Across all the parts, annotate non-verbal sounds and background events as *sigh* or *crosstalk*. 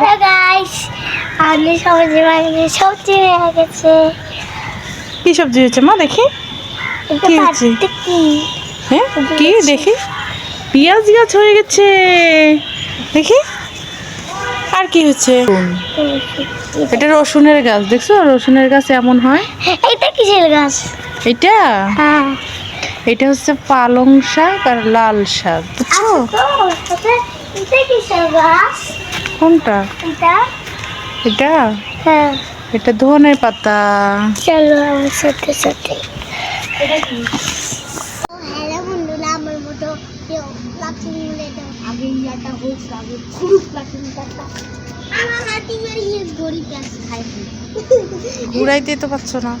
Hello guys আমাদের সবজি বাড়িতে সবজি হয়ে গেছে। কি সবজি হয়েছে? মা দেখি। কি হয়েছে? কি? হ্যাঁ কি দেখি? পেঁয়াজ গাছ হয়ে গেছে। দেখি। আর কি হচ্ছে? এটা রসুনের গাছ। দেখছ? রসুনের গাছ এমন হয়। এটা কিসের গাছ? এটা? হ্যাঁ। এটা হচ্ছে পালং শাক আর লাল শাক। বুঝছ এটা কিসের গাছ? কোনটা এটা? এটা? হ্যাঁ। এটা ধনে পাতা। চলো আমার সাথে সাথে। হ্যালো বন্ধুরা আমার মতো কেউ প্লাটিং বলে দাও আগে ইয়াটা হোক আগে খুব প্লাটিং করতাম আমার হাতি মেরে গরিব গাছ খাই। ঘুরাইতে তো পারছ না।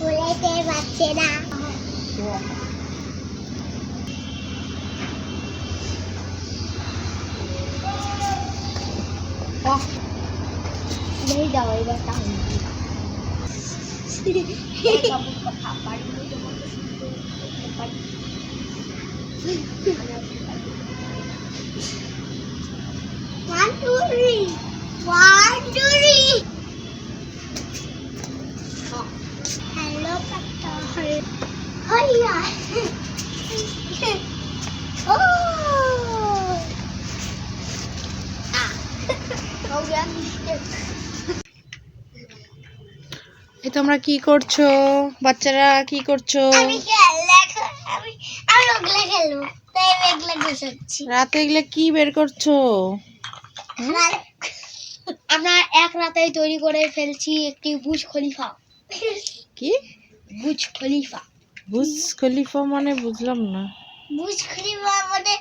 বলাইতে পারছে না। ba lấy đời ba tao One, two, three. One, two, three. Hello, Papa. Hi. Hi. এই তোমরা কি করছ? বাচ্চারা কি করছ? রাতে এগুলো কি বের করছ? আমরা এক রাতেই তৈরি করে ফেলছি একটি বুজ খলিফা। কি? বুজ খলিফা। বুজ খলিফা মানে বুঝলাম না। বুজ খলিফা মানে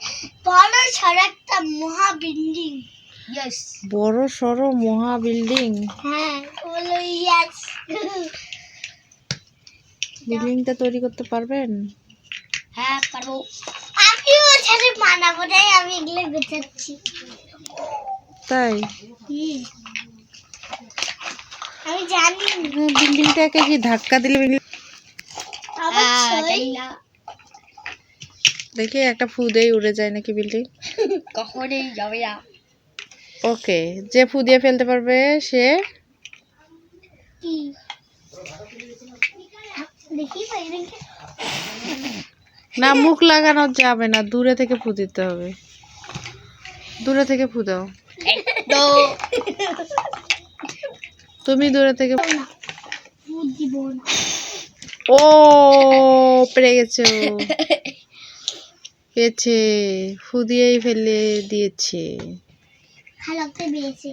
বড় সড় একটা মহা বিল্ডিং বড় সড়ো মহা বিল্ডিং। হ্যাঁ বিল্ডিংটা তৈরি করতে পারবেন? হ্যাঁ পারব। সাথে তাই আমি এগুলো গুছাচ্ছি। তাই? আমি জানি বিল্ডিংটাকে কি ধাক্কা দিলে building- দেখি একটা ফুদেই উড়ে যায় নাকি বিল্ডিং? কখনই যাবে না। ওকে যে ফু দিয়ে ফেলতে পারবে সে? না মুখ লাগানো যাবে না দূরে থেকে ফু দিতে হবে। দূরে থেকে ফু দাও। তুমি দূরে থেকে ও পেরে গেছো। *laughs* পেয়েছে ফু দিয়েই ফেলে দিয়েছে। খালাতে পেয়েছে